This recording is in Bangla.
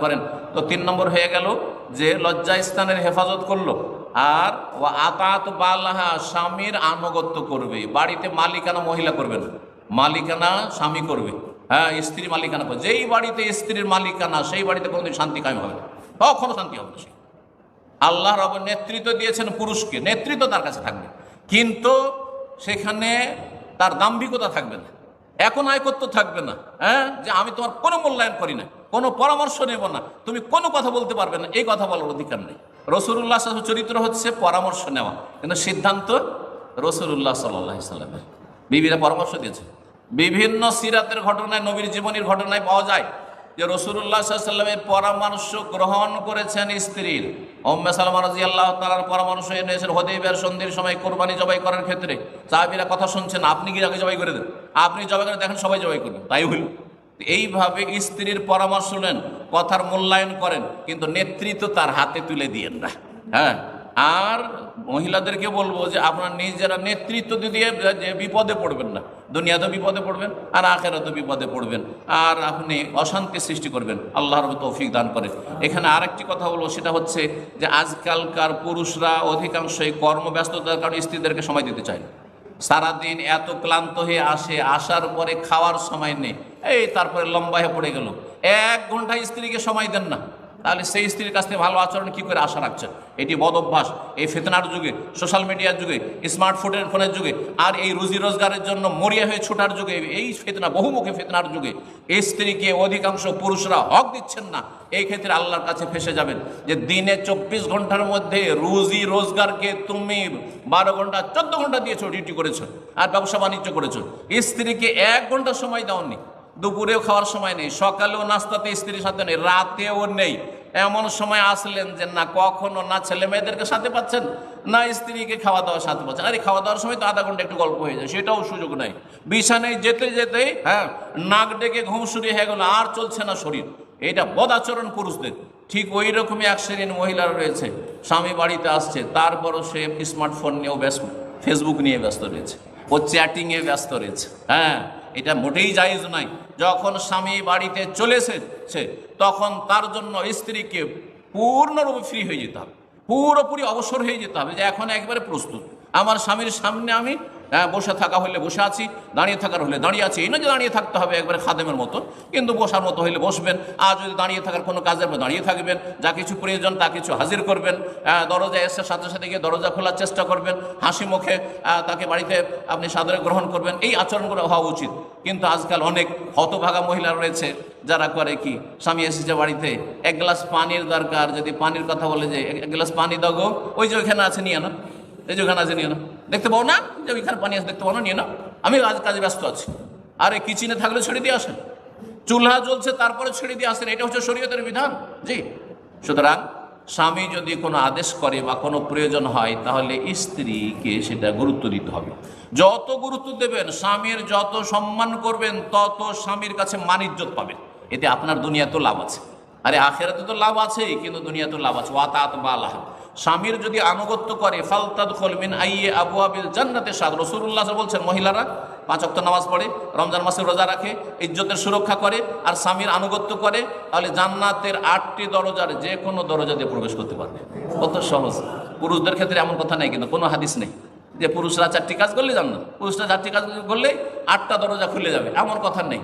করেন। তো তিন নম্বর হয়ে গেল যে লজ্জা স্থানের হেফাজত করল। আর ও আতাত বালাহা, স্বামীর আনুগত্য করবে। বাড়িতে মালিকানা মহিলা করবে না। মালিকানা স্বামী করবে। হ্যাঁ স্ত্রী মালিকানা করবে। যেই বাড়িতে স্ত্রীর মালিকানা, সেই বাড়িতে কোনোদিন শান্তি কায়েম হবে না। কখনো শান্তি হবে সে। আল্লাহ রব নেতৃত্ব দিয়েছেন পুরুষকে। নেতৃত্ব তার কাছে থাকবে। কিন্তু সেখানে তার দাম্ভিকতা থাকবে না। এখন আয়কত্ব থাকবে না। হ্যাঁ যে আমি তোমার কোনো মূল্যায়ন করি না কোনো পরামর্শ নেব না। তুমি কোনো কথা বলতে পারবে না। এই কথা বলার অধিকার নেই। রসুল্লাহ চরিত্র হচ্ছে পরামর্শ নেওয়া। কিন্তু সিদ্ধান্ত রসুল্লাহ সাল্লাহ সাল্লামের বিবিরা পরামর্শ দিয়েছে। বিভিন্ন সিরাতের ঘটনায়, নবীর জীবনীর ঘটনায় পাওয়া যায় যে রসুল্লাহ সাল্লামের পরামর্শ গ্রহণ করেছেন স্ত্রীর। ওম্মে সালমা রাজি আল্লাহ তালার পরামর্শ এনেছেন হদেবের সন্ধির সময় কোরবানি জবাই করার ক্ষেত্রে সাহাবিরা কথা শুনছেন, আপনি কি আগে জবাই করে দেন? আপনি জবাই করে দেখেন সবাই জবাই করবেন তাই হইল। এইভাবে স্ত্রীর পরামর্শ নেন, কথার মূল্যায়ন করেন, কিন্তু নেতৃত্ব তার হাতে তুলে দিয়েন না। হ্যাঁ? আর মহিলাদেরকে বলব যে আপনার নিজেরা নেতৃত্ব দিয়ে যে বিপদে পড়বেন না। দুনিয়াতে বিপদে পড়বেন, আর আখেরাতে বিপদে পড়বেন। আর আপনি অশান্তি সৃষ্টি করবেন। আল্লাহর তৌফিক দান করেন। এখানে আরেকটি কথা বলব, সেটা হচ্ছে যে আজকালকার পুরুষরা অধিকাংশই কর্মব্যস্ততার কারণে স্ত্রীদেরকে সময় দিতে চায় সারাদিন এত ক্লান্ত হয়ে আসে, আসার পরে খাওয়ার সময় নেই। এই তারপরে লম্বা হয়ে পড়ে গেল। এক ঘণ্টা স্ত্রীকে সময় দেন না। তাহলে সেই স্ত্রীর কাছ থেকে ভালো আচরণ কি করে আশা রাখছেন? এটি বদ অভ্যাস। এই ফেতনার যুগে সোশ্যাল মিডিয়ার যুগে স্মার্টফোনের ফোনের যুগে, আর এই রুজি রোজগারের জন্য মরিয়া হয়ে ছোটার যুগে, এই ফেতনা, বহুমুখী ফেতনার যুগে স্ত্রীকে অধিকাংশ পুরুষরা হক দিচ্ছেন না। এই ক্ষেত্রে আল্লাহর কাছে ফেসে যাবেন যে দিনে চব্বিশ ঘণ্টার মধ্যে রুজি রোজগারকে তুমি বারো ঘণ্টা, চোদ্দ ঘণ্টা দিয়েছ, ডিউটি করেছ, আর ব্যবসা বাণিজ্য করেছ। স্ত্রীকে এক ঘণ্টা সময় দাওনি দুপুরেও খাওয়ার সময় নেই, সকালেও নাস্তাতে স্ত্রীর সাথে নেই, রাতেও নেই। এমন সময় আসলেন যে, না, কখনো না, ছেলে মেয়েদেরকে সাথে পাচ্ছেন, না স্ত্রীকে খাওয়া দাওয়ার সাথে পাচ্ছেন। আরে, খাওয়া দাওয়ার সময় তো আধা ঘণ্টা একটু গল্প হয়ে যায়, সেটাও সুযোগ নাই। বিছানায় যেতে যেতে হ্যাঁ নাক ডেকে ঘুম শুরু হয়ে গেল, আর চলছে না শরীর। এটা বদাচরণ পুরুষদের। ঠিক ওই রকমই এক শ্রেণির মহিলারা রয়েছে, স্বামী বাড়িতে আসছে, তারপরও সে স্মার্টফোন নিয়েও ব্যস্ত ফেসবুক নিয়ে ব্যস্ত রয়েছে, ও চ্যাটিংয়ে ব্যস্ত রয়েছে হ্যাঁ। এটা মোটেই জায়জ নাই যখন স্বামী বাড়িতে চলে এসেছে, তখন তার জন্য স্ত্রীকে পূর্ণরূপে ফ্রি হয়ে যেতে হবে। পুরোপুরি অবসর হয়ে যেতে হবে যে এখন একবারে প্রস্তুত। আমার স্বামীর সামনে আমি হ্যাঁ, বসে থাকা হলে বসে আছি দাঁড়িয়ে থাকার হলে দাঁড়িয়ে আছি। এই না যে দাঁড়িয়ে থাকতে হবে একবারে খাদেমের মতো কিন্তু বসার মতো হইলে বসবেন। আর যদি দাঁড়িয়ে থাকার কোনো কাজের দাঁড়িয়ে থাকবেন যা কিছু প্রয়োজন তা কিছু হাজির করবেন। আহ, দরজা এসে সাথে সাথে গিয়ে দরজা খোলার চেষ্টা করবেন। হাসি মুখে তাকে বাড়িতে আপনি সাদরে গ্রহণ করবেন। এই আচরণগুলো হওয়া উচিত। কিন্তু আজকাল অনেক হতভাগা মহিলা রয়েছে যারা করে কি স্বামী এসেছে বাড়িতে এক গ্লাস পানির দরকার। যদি পানির কথা বলে যে এক গ্লাস পানি দাও ওই যে ওইখানে আছে নিয়ে না এই যে ওখানে আছে, নিয়ে না দেখতে পাও না? যে ওইখানে পানি আছে, দেখতে পাও না? নিয়ে না আমি আজ কাজে ব্যস্ত আছি। আরে কিচেনে থাকলে ছেড়ে দিয়ে আসেন। চুলহা জ্বলছে, তারপরে ছেড়ে দিয়ে আসেন। এটা হচ্ছে শরীয়তের বিধান। জি। সুতরাং, স্বামী যদি কোনো আদেশ করে বা কোনো প্রয়োজন হয়, তাহলে স্ত্রীকে সেটা গুরুত্ব দিতে হবে। যত গুরুত্ব দেবেন, স্বামীর যত সম্মান করবেন, তত স্বামীর কাছে মানিজ্যত পাবেন। এতে আপনার দুনিয়া তো লাভ আছে। আরে, আখেরাতে তো লাভ আছেই, কিন্তু দুনিয়া তো লাভ আছে। ওয়াতাত বা আল্লাহ স্বামীর যদি আনুগত্য করে ফালতাদ খলমিন আইয়ে আবু আবিল জান্নাতে সাদ। রসুল্লাহ বলছেন, মহিলারা পাঁচ অক্ট নামাজ পড়ে, রমজান মাসে রোজা রাখে, ইজ্জতের সুরক্ষা করে আর স্বামীর আনুগত্য করে, তাহলে জান্নাতের আটটি দরজার যে কোনো দরজা দিয়ে প্রবেশ করতে পারবে। কত সহজ। পুরুষদের ক্ষেত্রে এমন কথা নেই, কিন্তু কোনো হাদিস নেই যে পুরুষরা চারটি কাজ করলে জান্নাত, পুরুষরা চারটি কাজ করলে আটটা দরজা খুলে যাবে, এমন কথা নেই।